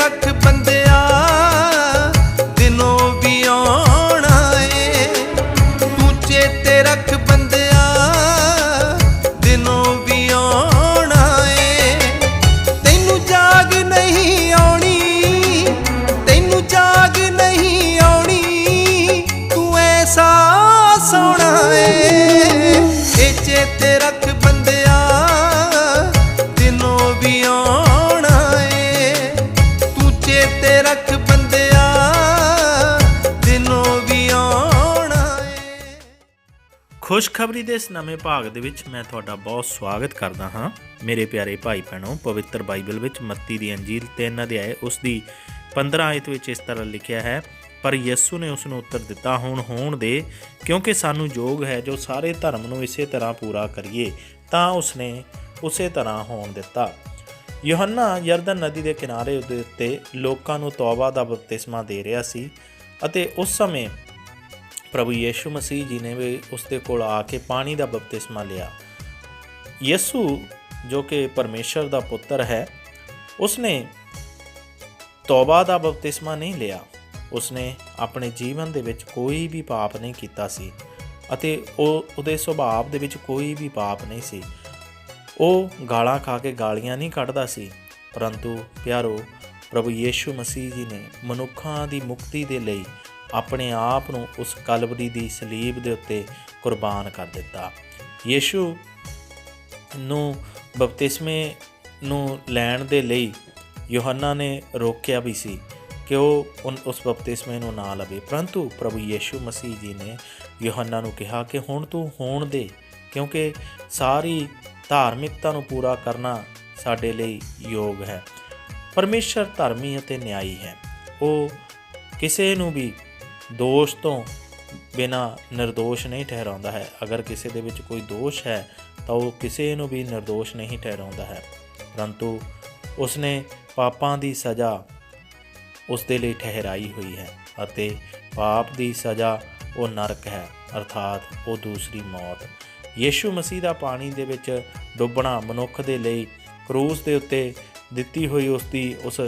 ਰੱਖ ਬੰਦਿਆ। ਖੁਸ਼ਖਬਰੀ ਦੇ ਇਸ ਨਵੇਂ ਭਾਗ ਦੇ ਵਿੱਚ ਮੈਂ ਤੁਹਾਡਾ ਬਹੁਤ ਸਵਾਗਤ ਕਰਦਾ ਹਾਂ। ਮੇਰੇ ਪਿਆਰੇ ਭਾਈ ਭੈਣੋ, ਪਵਿੱਤਰ ਬਾਈਬਲ ਵਿੱਚ ਮੱਤੀ ਦੀ ਅੰਜੀਲ 3 ਅਧਿਆਏ ਉਸ ਦੀ 15 ਆਇਤ ਵਿੱਚ ਇਸ ਤਰ੍ਹਾਂ ਲਿਖਿਆ ਹੈ, ਪਰ ਯਿਸੂ ਨੇ ਉਸ ਨੂੰ ਉੱਤਰ ਦਿੱਤਾ, ਹੁਣ ਹੋਣ ਦੇ, ਕਿਉਂਕਿ ਸਾਨੂੰ ਯੋਗ ਹੈ ਜੋ ਸਾਰੇ ਧਰਮ ਨੂੰ ਇਸੇ ਤਰ੍ਹਾਂ ਪੂਰਾ ਕਰੀਏ, ਤਾਂ ਉਸਨੇ ਉਸੇ ਤਰ੍ਹਾਂ ਹੋਣ ਦਿੱਤਾ। ਯੋਹੰਨਾ ਯਰਦਨ ਨਦੀ ਦੇ ਕਿਨਾਰੇ ਉੱਤੇ ਲੋਕਾਂ ਨੂੰ ਤੌਬਾ ਦਾ ਬਪਤਿਸਮਾ ਦੇ ਰਿਹਾ ਸੀ ਅਤੇ ਉਸ ਸਮੇਂ ਪ੍ਰਭੂ ਯੀਸ਼ੂ ਮਸੀਹ ਜੀ ਨੇ ਵੀ ਉਸ ਦੇ ਕੋਲ ਆ ਕੇ ਪਾਣੀ ਦਾ ਬਪਤਿਸਮਾ ਲਿਆ। ਯਿਸੂ, ਜੋ ਕਿ ਪਰਮੇਸ਼ਰ ਦਾ ਪੁੱਤਰ ਹੈ, ਉਸਨੇ ਤੌਬਾ ਦਾ ਬਪਤਿਸਮਾ ਨਹੀਂ ਲਿਆ। ਉਸਨੇ ਆਪਣੇ ਜੀਵਨ ਦੇ ਵਿੱਚ ਕੋਈ ਵੀ ਪਾਪ ਨਹੀਂ ਕੀਤਾ ਸੀ ਅਤੇ ਉਹ, ਉਹਦੇ ਸੁਭਾਅ ਦੇ ਵਿੱਚ ਕੋਈ ਵੀ ਪਾਪ ਨਹੀਂ ਸੀ। ਉਹ ਗਾਲਾਂ ਖਾ ਕੇ ਗਾਲੀਆਂ ਨਹੀਂ ਕੱਢਦਾ ਸੀ। ਪਰੰਤੂ ਪਿਆਰੋ, ਪ੍ਰਭੂ ਯੀਸ਼ੂ ਮਸੀਹ ਜੀ ਨੇ ਮਨੁੱਖਾਂ ਦੀ ਮੁਕਤੀ ਦੇ ਲਈ ਆਪਣੇ ਆਪ ਨੂੰ ਉਸ ਕਲਵਰੀ ਦੀ ਸਲੀਬ ਦੇ ਉੱਤੇ ਕੁਰਬਾਨ ਕਰ ਦਿੱਤਾ। ਯੀਸ਼ੂ ਨੂੰ ਬਪਤਿਸਮੇ ਨੂੰ ਲੈਣ ਦੇ ਲਈ ਯੋਹੰਨਾ ਨੇ ਰੋਕਿਆ ਵੀ ਸੀ ਕਿ ਉਹ ਉਸ ਬਪਤਿਸਮੇ ਨੂੰ ਨਾ ਲਵੇ। ਪਰੰਤੂ ਪ੍ਰਭੂ ਯੀਸ਼ੂ ਮਸੀਹ ਜੀ ਨੇ ਯੋਹੰਨਾ ਨੂੰ ਕਿਹਾ ਕਿ ਹੁਣ ਤੂੰ ਹੋਣ ਦੇ, ਕਿਉਂਕਿ ਸਾਰੀ ਧਾਰਮਿਕਤਾ ਨੂੰ ਪੂਰਾ ਕਰਨਾ ਸਾਡੇ ਲਈ ਯੋਗ ਹੈ। ਪਰਮੇਸ਼ਰ ਧਰਮੀ ਅਤੇ ਨਿਆਈ ਹੈ। ਉਹ ਕਿਸੇ ਨੂੰ ਵੀ ਦੋਸ਼ ਤੋਂ ਬਿਨਾ નિર્ਦੋਸ਼ ਨਹੀਂ ਠਹਿਰਾਉਂਦਾ ਹੈ। ਅਗਰ ਕਿਸੇ ਦੇ ਵਿੱਚ ਕੋਈ ਦੋਸ਼ ਹੈ, ਤਾਂ ਉਹ ਕਿਸੇ ਨੂੰ ਵੀ નિર્ਦੋਸ਼ ਨਹੀਂ ਠਹਿਰਾਉਂਦਾ ਹੈ। ਪਰੰਤੂ ਉਸਨੇ ਪਾਪਾਂ ਦੀ ਸਜ਼ਾ ਉਸ ਦੇ ਲਈ ਠਹਿਰਾਈ ਹੋਈ ਹੈ ਅਤੇ ਪਾਪ ਦੀ ਸਜ਼ਾ ਉਹ ਨਰਕ ਹੈ, ਅਰਥਾਤ ਉਹ ਦੂਸਰੀ ਮੌਤ। ਯੇਸ਼ੂ ਮਸੀਹ ਦਾ ਪਾਣੀ ਦੇ ਵਿੱਚ ਡੁੱਬਣਾ ਮਨੁੱਖ ਦੇ ਲਈ ਕਰੂਸ ਦੇ ਉੱਤੇ ਦਿੱਤੀ ਹੋਈ ਉਸ ਦੀ ਉਸ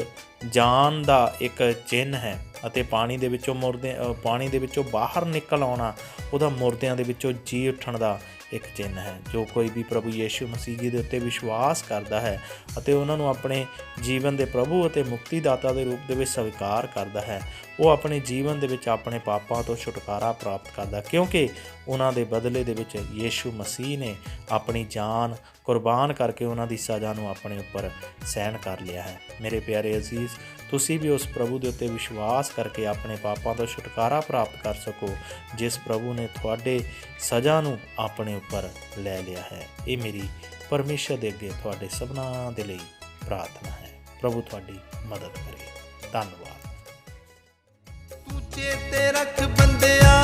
ਜਾਨ ਦਾ ਇੱਕ ਚਿੰਨ ਹੈ। ਅਤੇ ਪਾਣੀ ਦੇ ਵਿੱਚੋਂ ਮੁਰਦੇ ਪਾਣੀ ਦੇ ਵਿੱਚੋਂ ਬਾਹਰ ਨਿਕਲ ਆਉਣਾ, ਉਹਦਾ ਮੁਰਦਿਆਂ ਦੇ ਵਿੱਚੋਂ ਜੀ ਉੱਠਣ ਦਾ ਇੱਕ ਚਿੰਨ੍ਹ ਹੈ, ਜੋ ਕੋਈ ਵੀ ਪ੍ਰਭੂ ਯੀਸ਼ੂ ਮਸੀਹ ਜੀ ਦੇ ਉੱਤੇ ਵਿਸ਼ਵਾਸ ਕਰਦਾ ਹੈ ਅਤੇ ਉਹਨਾਂ ਨੂੰ ਆਪਣੇ ਜੀਵਨ ਦੇ ਪ੍ਰਭੂ ਅਤੇ ਮੁਕਤੀ ਦਾਤਾ ਦੇ ਰੂਪ ਦੇ ਵਿੱਚ ਸਵੀਕਾਰ ਕਰਦਾ ਹੈ, ਉਹ ਆਪਣੇ ਜੀਵਨ ਦੇ ਵਿੱਚ ਆਪਣੇ ਪਾਪਾਂ ਤੋਂ ਛੁਟਕਾਰਾ ਪ੍ਰਾਪਤ ਕਰਦਾ ਕਿਉਂਕਿ ਉਹਨਾਂ ਦੇ ਬਦਲੇ ਦੇ ਵਿੱਚ ਯੀਸ਼ੂ ਮਸੀਹ ਨੇ ਆਪਣੀ ਜਾਨ ਕੁਰਬਾਨ ਕਰਕੇ ਉਹਨਾਂ ਦੀ ਸਜ਼ਾ ਨੂੰ ਆਪਣੇ ਉੱਪਰ ਸਹਿਣ ਕਰ ਲਿਆ ਹੈ। ਮੇਰੇ ਪਿਆਰੇ ਅਜ਼ੀਜ਼, ਤੁਸੀਂ ਵੀ ਉਸ ਪ੍ਰਭੂ ਦੇ ਉੱਤੇ ਵਿਸ਼ਵਾਸ ਕਰਕੇ ਆਪਣੇ ਪਾਪਾਂ ਤੋਂ ਛੁਟਕਾਰਾ ਪ੍ਰਾਪਤ ਕਰ ਸਕੋ, ਜਿਸ ਪ੍ਰਭੂ ਨੇ ਤੁਹਾਡੇ ਸਜ਼ਾ ਨੂੰ ਆਪਣੇ ਉੱਪਰ ਲੈ ਲਿਆ ਹੈ। ਇਹ ਮੇਰੀ ਪਰਮੇਸ਼ਰ ਦੇ ਅੱਗੇ ਤੁਹਾਡੇ ਸਭਨਾਂ ਦੇ ਲਈ ਪ੍ਰਾਰਥਨਾ ਹੈ। ਪ੍ਰਭੂ ਤੁਹਾਡੀ ਮਦਦ ਕਰੇ। ਧੰਨਵਾਦ। ਤੂੰ ਚੇਤੇ ਰੱਖ ਬੰਦਿਆ।